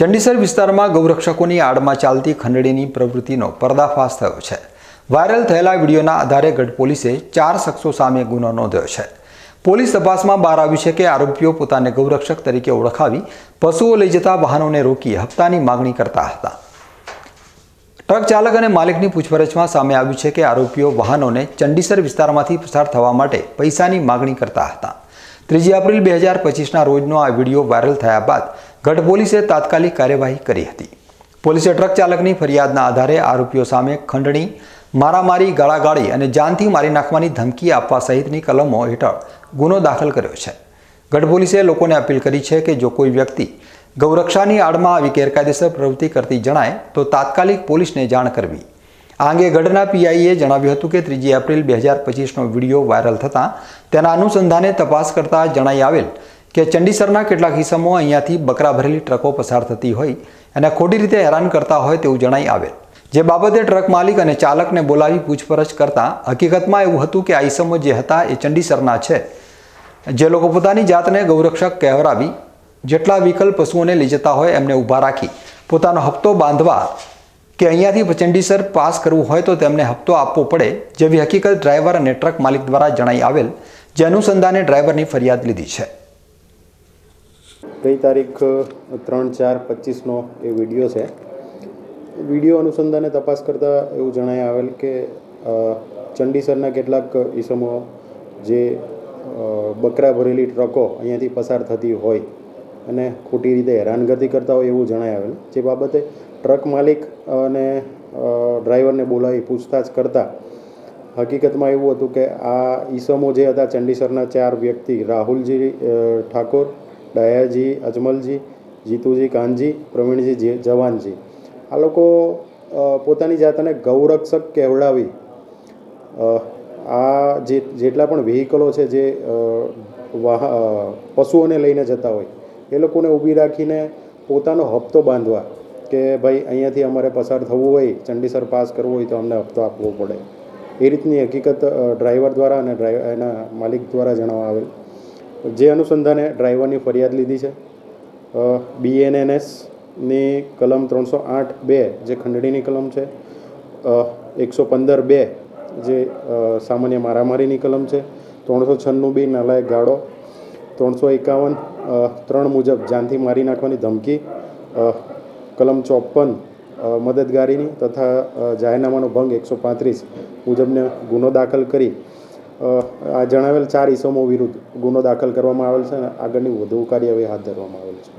ચંડીસર વિસ્તારમાં ગૌરક્ષકોની આડમાં ચાલતી ખંડણીની પ્રવૃત્તિનો પર્દાફાશ થયો છે. વાયરલ થયેલા વિડીયોના આધારે ગઢ પોલીસે ચાર શખ્સો સામે ગુનો નોંધ્યો છે. પોલીસ તપાસમાં બહાર આવ્યું છે કે આરોપીઓ પોતાને ગૌરક્ષક તરીકે ઓળખાવી પશુઓ લઈ જતા વાહનોને રોકી હપ્તાની માગણી કરતા હતા. ટ્રક ચાલક અને માલિકની પૂછપરછમાં સામે આવ્યું છે કે આરોપીઓ વાહનોને ચંડીસર વિસ્તારમાંથી પસાર થવા માટે પૈસાની માગણી કરતા હતા. ત્રીજી એપ્રિલ બે હજાર પચીસના રોજનો આ વીડિયો વાયરલ થયા બાદ ગઢ પોલીસે તાત્કાલિક કાર્યવાહી કરી હતી. પોલીસે ટ્રક ચાલકની ફરિયાદના આધારે આરોપીઓ સામે ખંડણી, મારામારી, ગાળાગાળી અને જાનથી મારી નાખવાની ધમકી આપવા સહિતની કલમો હેઠળ ગુનો દાખલ કર્યો છે. ગઢ પોલીસે લોકોને અપીલ કરી છે કે જો કોઈ વ્યક્તિ ગૌરક્ષાની આડમાં આવી ગેરકાયદેસર પ્રવૃત્તિ કરતી જણાય, તો તાત્કાલિક પોલીસને જાણ કરવી. આ અંગે ગઢના પીઆઈએ જણાવ્યું હતું કે ત્રીજી એપ્રિલ બે હજાર પચીસનો વીડિયો વાયરલ થતાં તેના અનુસંધાને તપાસ કરતા જણાઈ આવેલ કે ચંડીસરના કેટલાક કિસ્સામાં અહીંયાથી બકરા ભરેલી ટ્રકો પસાર થતી હોય અને ખોટી રીતે હેરાન કરતા હોય તેવું જણાઈ આવેલ. જે બાબતે ટ્રક માલિક અને ચાલકને બોલાવી પૂછપરછ કરતાં હકીકતમાં એવું હતું કે આ ઈસમો જે હતા એ ચંડીસરના છે. જે લોકો પોતાની જાતને ગૌરક્ષક કહેવરાવી, જેટલા વ્હીકલ પશુઓને લઈ જતા હોય એમને ઊભા રાખી, પોતાનો હપ્તો બાંધવા કે અહીંયાથી ચંડીસર પાસ કરવું હોય તો તેમને હપ્તો આપવો પડે, જેવી હકીકત ડ્રાઈવર અને ટ્રક માલિક દ્વારા જણાઈ આવેલ, જે અનુસંધાને ડ્રાઈવરની ફરિયાદ લીધી છે. ગઈ તારીખ ત્રણ, ચાર, પચીસનો એ વીડિયો છે. વીડિયો અનુસંધાને તપાસ કરતાં એવું જણાય આવેલ કે ચંડીસરના કેટલાક ઈસમો જે બકરા ભરેલી ટ્રકો અહીંયાથી પસાર થતી હોય અને ખોટી રીતે હેરાનગતિ કરતા હોય એવું જણાય આવેલ. જે બાબતે ટ્રક માલિક અને ડ્રાઈવરને બોલાવી પૂછતાછ કરતાં હકીકતમાં એવું હતું કે આ ઈસમો જે હતા ચંડીસરના ચાર વ્યક્તિ, રાહુલજી ઠાકોર દયાજી, અજમલજી, જીતુજી કાનજી, પ્રવીણજી જવાનજી. આ લોકો પોતાની જાતને ગૌરક્ષક કહેવડાવી. આ જે, જેટલા પણ વ્હીકલો છે જે વાહ પશુઓને લઈને જતા હોય, એ લોકોને ઊભી રાખીને પોતાનો હપ્તો બાંધવા કે ભાઈ અહીંયાથી અમારે પસાર થવું હોય, ચંડીસર પાસ કરવું હોય તો અમને હપ્તો આપવો પડે. એ રીતની હકીકત ડ્રાઈવર દ્વારા અને ડ્રાઈવર એના માલિક દ્વારા જણાવવા આવેલ જે અનુસંધાને ડ્રાઈવરની ફરિયાદ લીધી છે બીએનએનએસની કલમ ત્રણસો આઠ બે જે ખંડણીની કલમ છે એકસો પંદર બે જે સામાન્ય મારામારીની કલમ છે, ત્રણસો છન્નું બી નાલાયક ગાળો, ત્રણસો એકાવન ત્રણ મુજબ જાનથી મારી નાખવાની ધમકી કલમ ચોપન મદદગારીની તથા જાહેરનામાનો ભંગ એકસો પાંત્રીસ મુજબને ગુનો દાખલ કરી આ જણાવેલ ચાર ઇસમો વિરુદ્ધ ગુનો દાખલ કરવામાં આવેલ છે અને આગળની વધુ કાર્યવાહી હાથ ધરવામાં આવેલ છે.